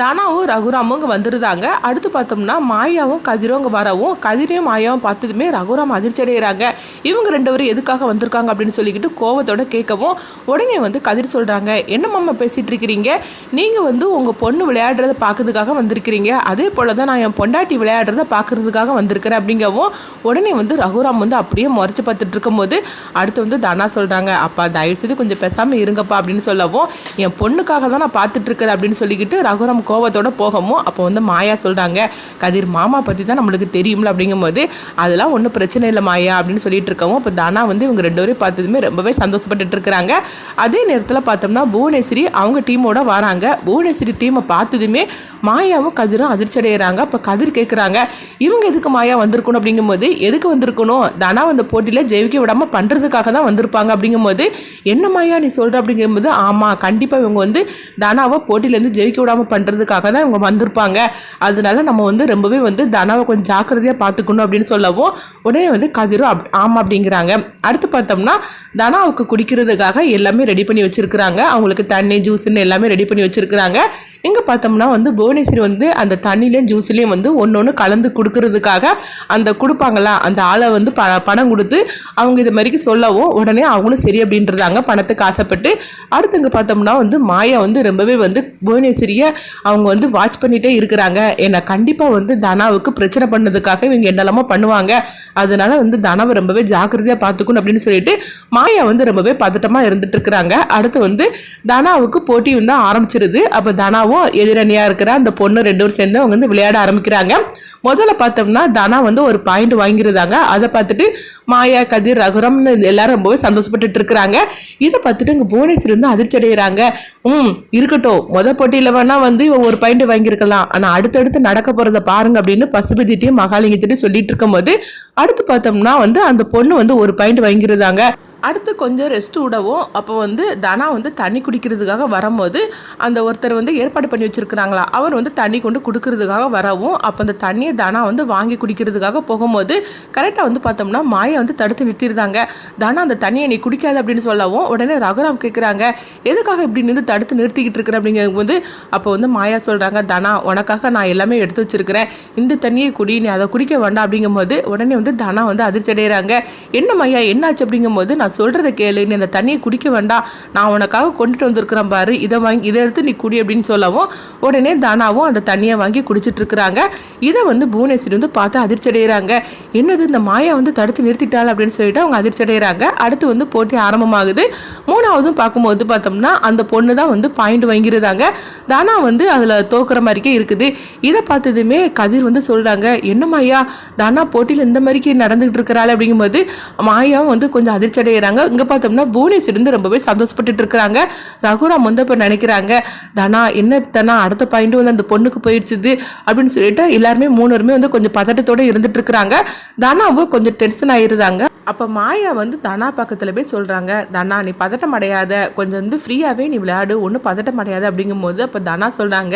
தானாவும் ரகுராமும் இங்கே வந்துருந்தாங்க. அடுத்து பார்த்தோம்னா மாயாவும் கதிரும் இங்கே வரவும். கதிரையும் மாயாவும் பார்த்ததுமே ரகுராம் அதிர்ச்சி அடைகிறாங்க இவங்க ரெண்டு பேரும் எதுக்காக வந்திருக்காங்க அப்படின்னு சொல்லிக்கிட்டு கோவத்தோட கேட்கவும் உடனே வந்து கதிர் சொல்கிறாங்க என்ன மாமா பேசிகிட்டு இருக்கிறீங்க? நீங்கள் வந்து உங்கள் பொண்ணு விளையாடுறத பார்க்கறதுக்காக வந்திருக்கிறீங்க. அதே போல் தான் நான் என் பொண்டாட்டி விளையாடுறத பார்க்கறதுக்காக வந்திருக்கிறேன் அப்படிங்கவும் உடனே வந்து ரகுராம் வந்து அப்படியே முறைச்சி பார்த்துட்டு இருக்கும்போது அடுத்து வந்து தானா சொல்கிறாங்க அப்பா தயவு செய்து கொஞ்சம் பேசாமல் இருங்கப்பா அப்படின்னு சொல்லவும் என் பொண்ணுக்காக தான் நான் பார்த்துட்ருக்கிறேன் அப்படின்னு சொல்லிக்கிட்டு ரகுராம் கோவத்தோட போகமோ அப்போ வந்து மாயா சொல்கிறாங்க கதிர் மாமா பற்றி தான் நம்மளுக்கு தெரியும்ல அப்படிங்கும்போது அதெல்லாம் ஒன்றும் பிரச்சனை இல்லை மாயா அப்படின்னு சொல்லிட்டு இருக்கவும் இப்போ தானா வந்து இவங்க ரெண்டு பேரும் பார்த்ததுமே ரொம்பவே சந்தோஷப்பட்டுட்டு இருக்கிறாங்க. அதே நேரத்தில் பார்த்தோம்னா புவனேஸ்வரி அவங்க டீமோட வராங்க. புவனேஸ்வரி டீமை பார்த்ததுமே மாயாவும் கதிரும் அதிர்ச்சி அடைகிறாங்க அப்போ கதிர் கேட்குறாங்க இவங்க எதுக்கு மாயா வந்திருக்கணும்? அப்படிங்கும்போது எதுக்கு வந்திருக்கணும்? தானா அந்த போட்டியில் ஜெயிக்க விடாமல் பண்ணுறதுக்காக தான் வந்திருப்பாங்க அப்படிங்கும்போது என்ன மாயா நீ சொல்கிற அப்படிங்கும்போது ஆமாம் கண்டிப்பாக இவங்க வந்து தனாவை போட்டியிலேருந்து ஜெயிக்க விடாமல் பண்ணுறதுக்காக தான் இவங்க வந்திருப்பாங்க. அதனால நம்ம வந்து ரொம்பவே வந்து தனாவை கொஞ்சம் ஜாக்கிரதையாக பார்த்துக்கணும் அப்படின்னு சொல்லவும் உடனே வந்து கதிரும் அப் ஆமாம் அப்படிங்கிறாங்க. அடுத்து பார்த்தோம்னா தனாவுக்கு குடிக்கிறதுக்காக எல்லாமே ரெடி பண்ணி வச்சுருக்குறாங்க. அவங்களுக்கு தண்ணி ஜூஸ்ன்னு எல்லாமே ரெடி பண்ணி வச்சுருக்குறாங்க. இங்கே பார்த்தோம்னா வந்து புவனேஸ்வரி வந்து அந்த தண்ணிலையும் ஜூஸ்லேயும் வந்து ஒன்று ஒன்று கலந்து கொடுக்கறதுக்காக அந்த கொடுப்பாங்களா அந்த ஆளை வந்து ப பணம் கொடுத்து அவங்க இது மாதிரிக்கு சொல்லவும் உடனே அவங்களும் சரி அப்படின்றதாங்க பணத்துக்கு ஆசைப்பட்டு அடுத்து இங்கே பார்த்தோம்னா வந்து மாயா வந்து ரொம்பவே வந்து புவனேஸ்வரியை அவங்க வந்து வாட்ச் பண்ணிகிட்டே இருக்கிறாங்க. என்னை கண்டிப்பாக வந்து தனாவுக்கு பிரச்சனை பண்ணதுக்காக இவங்க என்னெல்லாமோ பண்ணுவாங்க. அதனால வந்து தனாவை ரொம்பவே ஜாக்கிரதையாக பார்த்துக்கணும் அப்படின்னு சொல்லிட்டு மாயா வந்து ரொம்பவே பதட்டமாக இருந்துட்டு இருக்கிறாங்க. அடுத்து வந்து தனாவுக்கு போட்டி வந்து ஆரம்பிச்சிருது. அப்போ தனாவும் எதிரணியாக இருக்கிற அந்த பொண்ணு ரெண்டு பேரும் சேர்ந்து அவங்க வந்து விளையாட ஆரம்பிக்கிறாங்க. முதல்ல பார்த்தோம்னா தனா வந்து ஒரு பாயிண்ட் வாங்கியிருந்தாங்க. அதை பார்த்துட்டு மாயா கதிர் ரகுரம்னு எல்லாரும் ரொம்பவே சந்தோஷப்பட்டுட்டு இருக்கிறாங்க. இதை பார்த்துட்டு இங்கே புவனேஸ்வர் வந்து அதிர்ச்சி அடைகிறாங்க. ம் இருக்கட்டும். முத போட்டியில் வேணால் வந்து இவ ஒரு பாயிண்ட் வாங்கியிருக்கலாம். ஆனால் அடுத்தடுத்து நடக்க போகிறத பாருங்க அப்படின்னு பசுபதிட்டையும் மகாலிங்கத்திட்டையும் சொல்லிட்டு இருக்கும்போது அடுத்து பார்த்தோம்னா வந்து அந்த பொண்ணு வந்து ஒரு பாயிண்ட் வாங்கியிருந்தாங்க. அடுத்து கொஞ்சம் ரெஸ்ட் விடவும் அப்போ வந்து தனா வந்து தண்ணி குடிக்கிறதுக்காக வரும்போது அந்த ஒருத்தர் வந்து ஏற்பாடு பண்ணி வச்சுருக்கிறாங்களா அவர் வந்து தண்ணி கொண்டு கொடுக்கறதுக்காக வரவும் அப்போ அந்த தண்ணியை தனா வந்து வாங்கி குடிக்கிறதுக்காக போகும்போது கரெக்டாக வந்து பார்த்தோம்னா மாயை வந்து தடுத்து நிறுத்திருந்தாங்க தனா அந்த தண்ணியை நீ குடிக்காது அப்படின்னு சொல்லவும் உடனே ரகுராம் கேட்குறாங்க எதுக்காக இப்படி நின்று தடுத்து நிறுத்திக்கிட்டு இருக்கிற? அப்படிங்கும்போது அப்போ வந்து மாயா சொல்கிறாங்க தனா உனக்காக நான் எல்லாமே எடுத்து வச்சிருக்கிறேன். இந்த தண்ணியை குடி நீ அதை குடிக்க வேண்டாம். அப்படிங்கும்போது உடனே வந்து தனா வந்து அதிர்ச்சி அடைகிறாங்க என்ன மையா என்னாச்சு? அப்படிங்கும்போது நான் சொல்கிறத கேளு நீ அந்த தண்ணியை குடிக்க வேண்டாம். நான் உனக்காக கொண்டுட்டு வந்திருக்கிறேன் பாரு. இதை வாங்கி இதை எடுத்து நீ குடி அப்படின்னு சொல்லவும் உடனே தானாவும் அந்த தண்ணியை வாங்கி குடிச்சிட்ருக்குறாங்க இதை வந்து புவனேஸ்வரி வந்து பார்த்து அதிர்ச்சி அடைகிறாங்க என்னது இந்த மாயா வந்து தடுத்து நிறுத்திட்டாள் அப்படின்னு சொல்லிட்டு அவங்க அதிர்ச்சி அடைகிறாங்க அடுத்து வந்து போட்டி ஆரம்பமாகுது. மூணாவதும் பார்க்கும்போது பார்த்தோம்னா அந்த பொண்ணு தான் வந்து பாயிண்ட் வாங்கியிருந்தாங்க. தானா வந்து அதில் தோக்குற மாதிரிக்கே இருக்குது. இதை பார்த்ததுமே கதிர் வந்து சொல்கிறாங்க என்ன மாயா தானா போட்டியில் இந்த மாதிரிக்கு நடந்துகிட்டு இருக்கிறாள் அப்படிங்கும்போது மாயாவும் வந்து கொஞ்சம் அதிர்ச்சி செய்கிறாங்க இங்கே பார்த்தோம்னா புவனேஸ்வரி வந்து ரொம்பவே சந்தோஷப்பட்டுட்டு இருக்கிறாங்க. ரகுராம் வந்து இப்போ நினைக்கிறாங்க தானா என்ன தானா அடுத்த பாயிண்ட் வந்து அந்த பொண்ணுக்கு போயிடுச்சுது. அப்படின்னு சொல்லிட்டு எல்லாருமே மூணுருமே வந்து கொஞ்சம் பதட்டத்தோட இருந்துட்டு இருக்கிறாங்க. தானாவும் கொஞ்சம் டென்ஷன் ஆயிருந்தாங்க. அப்போ மாயா வந்து தனா பக்கத்தில் போய் சொல்கிறாங்க தனா நீ பதட்டம் அடையாத. கொஞ்சம் வந்து ஃப்ரீயாகவே நீ விளையாடு. ஒன்றும் பதட்டம் அடையாத. அப்படிங்கும்போது அப்போ தனா சொல்கிறாங்க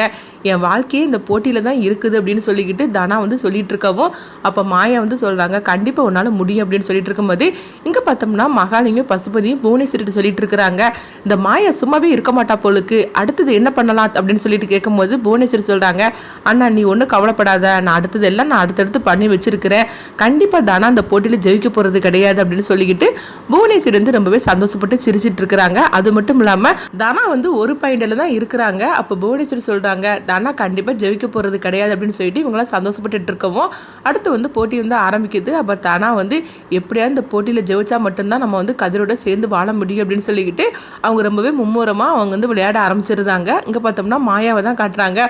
என் வாழ்க்கையே இந்த போட்டியில் தான் இருக்குது. அப்படின்னு சொல்லிக்கிட்டு தனா வந்து சொல்லிட்டு இருக்கவும் அப்போ மாயா வந்து சொல்கிறாங்க கண்டிப்பாக உன்னால் முடியும். அப்படின்னு சொல்லிட்டு இருக்கும்போது இங்கே பார்த்தோம்னா மகாலிங்கம் பசுபதியும் புவனேஸ்வரிட்டு சொல்லிட்டு இருக்கிறாங்க இந்த மாயா சும்மாவே இருக்க மாட்டா போலுக்கு. அடுத்தது என்ன பண்ணலாம்? அப்படின்னு சொல்லிட்டு கேட்கும்போது புவனேஸ்வரி சொல்கிறாங்க அண்ணா நீ ஒன்றும் கவலைப்படாத. நான் அடுத்தது எல்லாம் நான் அடுத்தடுத்து பண்ணி வச்சிருக்கிறேன். கண்டிப்பாக தானா அந்த போட்டியில் ஜெயிக்க போகிறது கிடையாது. கிடையாது அப்படின்னு சொல்லிக்கிட்டு புவனேஸ்வரி வந்து ரொம்பவே சந்தோஷப்பட்டு சிரிச்சிட்டு இருக்கிறாங்க அது மட்டும் இல்லாமல் தனா வந்து ஒரு பாயிண்டில் தான் இருக்கிறாங்க. அப்போ புவனேஸ்வரி சொல்கிறாங்க தனா கண்டிப்பாக ஜெயிக்க போகிறது கிடையாது அப்படின்னு சொல்லிட்டு இவங்களாம் சந்தோஷப்பட்டுட்டு இருக்கவும் அடுத்து வந்து போட்டி வந்து ஆரம்பிக்குது. அப்போ தனா வந்து எப்படியா இந்த போட்டியில் ஜெயிச்சா மட்டும்தான் நம்ம வந்து கதிரோட சேர்ந்து வாழ முடியும் அப்படின்னு சொல்லிக்கிட்டு அவங்க ரொம்பவே மும்முரமாக அவங்க வந்து விளையாட ஆரம்பிச்சிருந்தாங்க. இங்கே பார்த்தோம்னா மாயாவை தான் காட்டுறாங்க.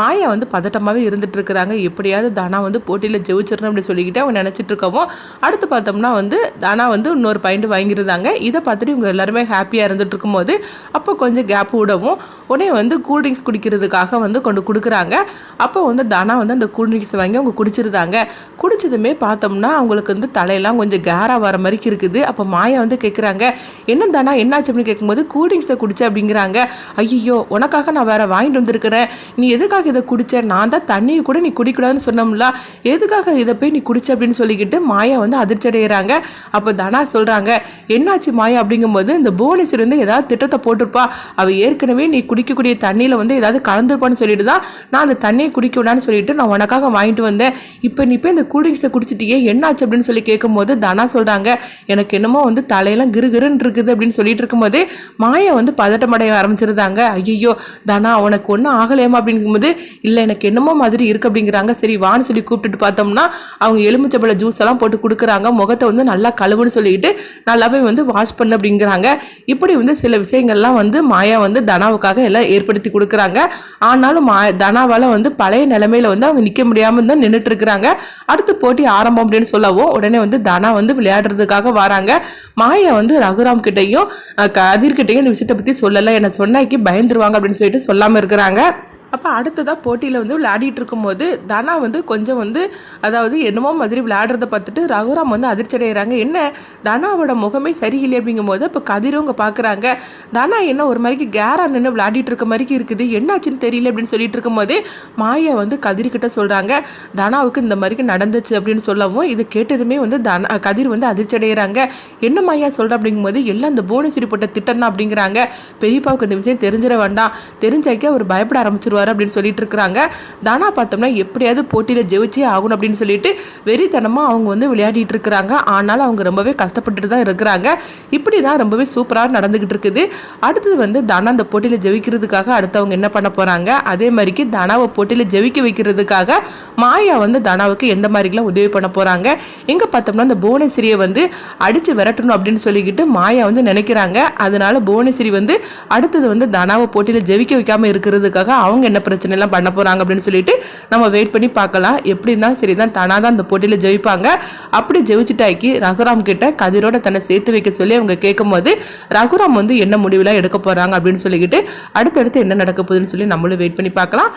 மாயா வந்து பதட்டமாகவே இருந்துட்டு இருக்கிறாங்க எப்படியாவது தனா வந்து போட்டியில் ஜெயிச்சிடணும் அப்படின்னு சொல்லிக்கிட்டு அவங்க நினச்சிட்டு இருக்கவும் அடுத்து பார்த்தோம்னா வந்து தானா வந்து இன்னொரு பாயிண்ட் வாங்கியிருந்தாங்க. இதை பார்த்துட்டு இவங்க எல்லாருமே ஹாப்பியாக இருந்துட்டு இருக்கும்போது அப்போ கொஞ்சம் கேப் விடவும் உடனே வந்து கூல்ட்ரிங்க்ஸ் குடிக்கிறதுக்காக வந்து கொண்டு கொடுக்குறாங்க. அப்போ வந்து தானா வந்து அந்த கூல்ட்ரிங்க்ஸ் வாங்கி அவங்க குடிச்சிருந்தாங்க. குடிச்சதுமே பார்த்தோம்னா அவங்களுக்கு வந்து தலையெல்லாம் கொஞ்சம் கேராக வர மாதிரி இருக்குது. அப்போ மாயா வந்து கேட்குறாங்க என்ன தானா என்னாச்சு? அப்படின்னு கேட்கும்போது கூல்ட்ரிங்க்ஸை குடிச்ச அப்படிங்கிறாங்க. ஐயோ உனக்காக நான் வேற வாங்கிட்டு வந்திருக்கிறேன். நீ எதுக்காக இதை குடிச்ச? நான் தான் தண்ணியை கூட நீ குடிக்கூடாதுன்னு சொன்னோம்ல. எதுக்காக இதை போய் நீ குடிச்ச? அப்படின்னு சொல்லிக்கிட்டு மாயா வந்து அதிர்ச்சி அடைகிறாங்க அப்போ தனா சொல்கிறாங்க என்னாச்சு மாயா? அப்படிங்கும்போது இந்த புவனேஸ்வரி வந்து ஏதாவது திட்டத்தை போட்டிருப்பா. அவள் ஏற்கனவே நீ குடிக்கக்கூடிய தண்ணியில் வந்து ஏதாவது கலந்துருப்பான்னு சொல்லிட்டு தான் நான் அந்த தண்ணியை குடிக்க விடான்னு சொல்லிட்டு நான் உனக்காக வாங்கிட்டு வந்தேன். இப்போ நீ போய் இந்த கூல்ட்ரிங்க்ஸை குடிச்சிட்டியே என்னாச்சு அப்படின்னு சொல்லி கேட்கும்போது தனா சொல்கிறாங்க எனக்கு என்னமோ வந்து தலையெல்லாம் கிருகிருன்னு இருக்குது அப்படின்னு சொல்லிட்டு இருக்கும்போது மாயா வந்து பதட்டமடைய ஆரம்பிச்சிருந்தாங்க. ஐயோ தனா உனக்கு ஒன்றும் ஆகலையமா அப்படிங்கும்போது இல்லை எனக்கு என்னமோ மாதிரி இருக்குது அப்படிங்கிறாங்க. சரி வான்னு சொல்லி கூப்பிட்டுட்டு பார்த்தோம்னா அவங்க எலுமிச்சப்பழ ஜூஸ் எல்லாம் போட்டு கொடுக்குறாங்க. முகத்தை வந்து நல்லா கழுவுன்னு சொல்லிக்கிட்டு நல்லாவே வந்து வாஷ் பண்ணு அப்படிங்கிறாங்க. இப்படி வந்து சில விஷயங்கள்லாம் வந்து மாயா வந்து தனாவுக்காக எல்லாம் ஏற்படுத்தி கொடுக்குறாங்க. ஆனாலும் மா தனாவால் வந்து பழைய நிலைமையில வந்து அவங்க நிற்க முடியாமல் தான் நின்றுட்டு இருக்கிறாங்க அடுத்து போட்டி ஆரம்பம் அப்படின்னு சொல்லவும் உடனே வந்து தனா வந்து விளையாடுறதுக்காக வராங்க. மாயா வந்து ரகுராம் கிட்டையும் கதிர்கிட்டையும் இந்த விஷயத்தை பற்றி சொல்லலை. என்னை சொன்னாக்கி பயந்துருவாங்க அப்படின்னு சொல்லிட்டு சொல்லாமல் இருக்கிறாங்க. அப்போ அடுத்ததாக போட்டியில் வந்து விளையாடிட்டு இருக்கும்போது தனா வந்து கொஞ்சம் வந்து அதாவது என்னமோ மாதிரி விளையாடுறத பார்த்துட்டு ரகுராம் வந்து அதிர்ச்சி அடைகிறாங்க என்ன? தனாவோட முகமே சரியில்லை அப்படிங்கும்போது இப்போ கதிரவங்க பார்க்குறாங்க. தனா என்ன ஒரு மாதிரிக்கு கேரா நின்று விளையாடிட்டு இருக்க மாதிரி இருக்குது. என்னாச்சுன்னு தெரியல அப்படின்னு சொல்லிட்டு இருக்கும்போது மாயா வந்து கதிர்கிட்ட சொல்கிறாங்க தனாவுக்கு இந்த மாதிரிக்கு நடந்துச்சு அப்படின்னு சொல்லவும் இது கேட்டதுமே வந்து தனா கதிர் வந்து அதிர்ச்சி அடைகிறாங்க என்ன மாயா சொல்கிற அப்படிங்கும்போது எல்லாம் இந்த போனஸ் போட்ட திட்டம் தான் அப்படிங்கிறாங்க. பெரியப்பாவுக்கு இந்த விஷயம் தெரிஞ்சிட வேண்டாம். தெரிஞ்சாக்கே அவர் பயப்பட ஆரம்பிச்சிருவார். அப்படின்னு சொல்லிட்டு இருக்கிறாங்க தானா பார்த்தோம்னா எப்படியாவது போட்டியில் ஜெயிச்சே ஆகணும் அப்படின்னு சொல்லிட்டு வெறித்தனமாக அவங்க வந்து விளையாடிட்டு இருக்கிறாங்க ஆனாலும் அவங்க ரொம்பவே கஷ்டப்பட்டுட்டு தான் இருக்கிறாங்க. இப்படி தான் ரொம்பவே சூப்பராக நடந்துக்கிட்டு இருக்குது அடுத்தது வந்து தானா அந்த போட்டியில் ஜெயிக்கிறதுக்காக அடுத்தவங்க என்ன பண்ண போகிறாங்க அதே மாதிரிக்கு தானாவை போட்டியில் ஜெயிக்க வைக்கிறதுக்காக மாயா வந்து தானாவுக்கு எந்த மாதிரிலாம் உதவி பண்ண போகிறாங்க எங்கே பார்த்தோம்னா அந்த புவனேஸ்வரியை வந்து அடித்து விரட்டணும் அப்படின்னு சொல்லிக்கிட்டு மாயா வந்து நினைக்கிறாங்க. அதனால புவனேஸ்வரி வந்து அடுத்தது வந்து தனாவை போட்டியில் ஜெயிக்க வைக்காம இருக்கிறதுக்காக அவங்க என்ன பிரச்சனை எல்லாம் பண்ண போறாங்க அப்படின்னு சொல்லிட்டு நம்ம வெயிட் பண்ணி பார்க்கலாம். எப்படி இருந்தாலும் சரி தான் தனா தான் அந்த போட்டியில் ஜெயிப்பாங்க. அப்படி ஜெயிச்சிட்டாக்கி ரகுராம் கிட்ட கதிரோட தன்னை சேர்த்து வைக்க சொல்லி அவங்க கேட்கும்போது ரகுராம் வந்து என்ன முடிவுலாம் எடுக்க போறாங்க அப்படின்னு சொல்லிக்கிட்டு அடுத்தடுத்து என்ன நடக்க போகுதுன்னு சொல்லி நம்மளும் வெயிட் பண்ணி பார்க்கலாம்.